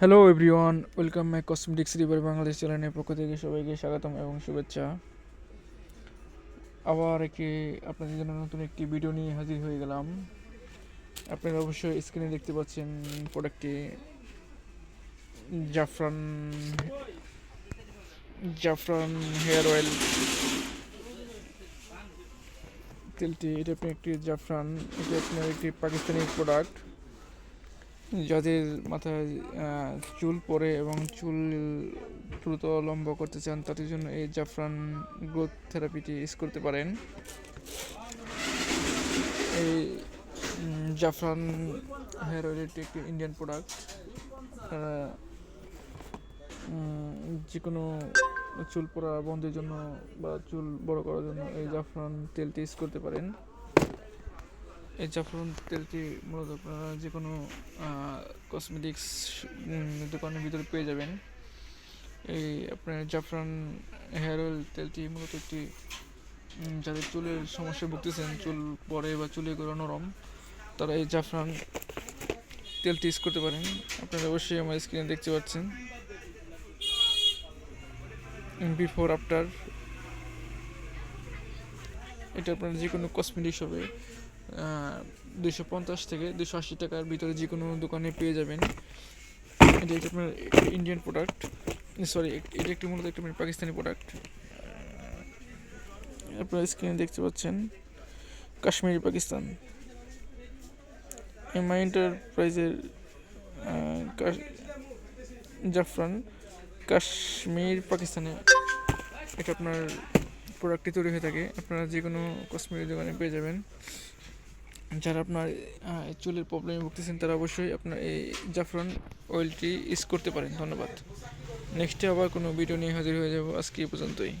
Hello everyone welcome my cosmetics river Bangladesh চ্যানেলের পক্ষ থেকে সবাইকে স্বাগতম এবং শুভেচ্ছা। আবার একটি আপনাদের জন্য নতুন একটি ভিডিও নিয়ে হাজির হয়ে গেলাম। আপনারা অবশ্যই স্ক্রিনে দেখতে পাচ্ছেন প্রোডাক্টটি জাফরান জাফরান হেয়ার অয়েল তেলটি, এটা আপনি একটি জাফরান, এটা আপনার একটি পাকিস্তানি প্রোডাক্ট যাদের মাথায় চুল পড়ে এবং চুল দ্রুত লম্বা করতে চান, তাদের জন্য এই জাফরান গ্রোথ থেরাপিটি ইউজ করতে পারেন। এই জাফরান হেয়ার অয়েল এটি একটি ইন্ডিয়ান প্রোডাক্ট। যে কোনো চুল পড়া বন্ধের জন্য বা চুল বড় করার জন্য এই জাফরান তেলটি ইউজ করতে পারেন। এই জাফরান তেলটি মূলত আপনারা যে কোনো কসমেটিক্স দোকানের ভিতরে পেয়ে যাবেন। এই আপনার জাফরান হেয়ার অয়েল তেলটি মূলত একটি যাদের চুলের সমস্যায় ভুগতেছেন, চুল পরে বা চুলে গোড়া নরম, তারা এই জাফরান তেলটি ইউজ করতে পারেন। আপনারা অবশ্যই আমার স্ক্রিনে দেখতে পাচ্ছেন। বিফোর আফটার এটা আপনার যে কোনো কসমেটিক্স হবে। দুশো পঞ্চাশ থেকে দুশো আশি টাকার ভিতরে যে কোনো দোকানে পেয়ে যাবেন। এটা একটি আপনার ইন্ডিয়ান প্রোডাক্ট সরি এটা একটি মূলত একটি পাকিস্তানি প্রোডাক্ট আপনারা স্ক্রিনে দেখতে পাচ্ছেন, কাশ্মীরি পাকিস্তান। এমআই এন্টারপ্রাইজের জাফরান, কাশ্মীর, পাকিস্তানে এটা আপনার প্রোডাক্টটি তৈরি হয়ে থাকে। আপনারা যে কোনো কসমেটিক দোকানে পেয়ে যাবেন। যারা আপনার চুলের প্রবলেমে ভুগতেছেন, তারা অবশ্যই আপনার এই জাফরান অয়েলটি ইউজ করতে পারেন। ধন্যবাদ। নেক্সটে আবার কোনো ভিডিও নিয়ে হাজির হয়ে যাব। আজকে এই পর্যন্তই।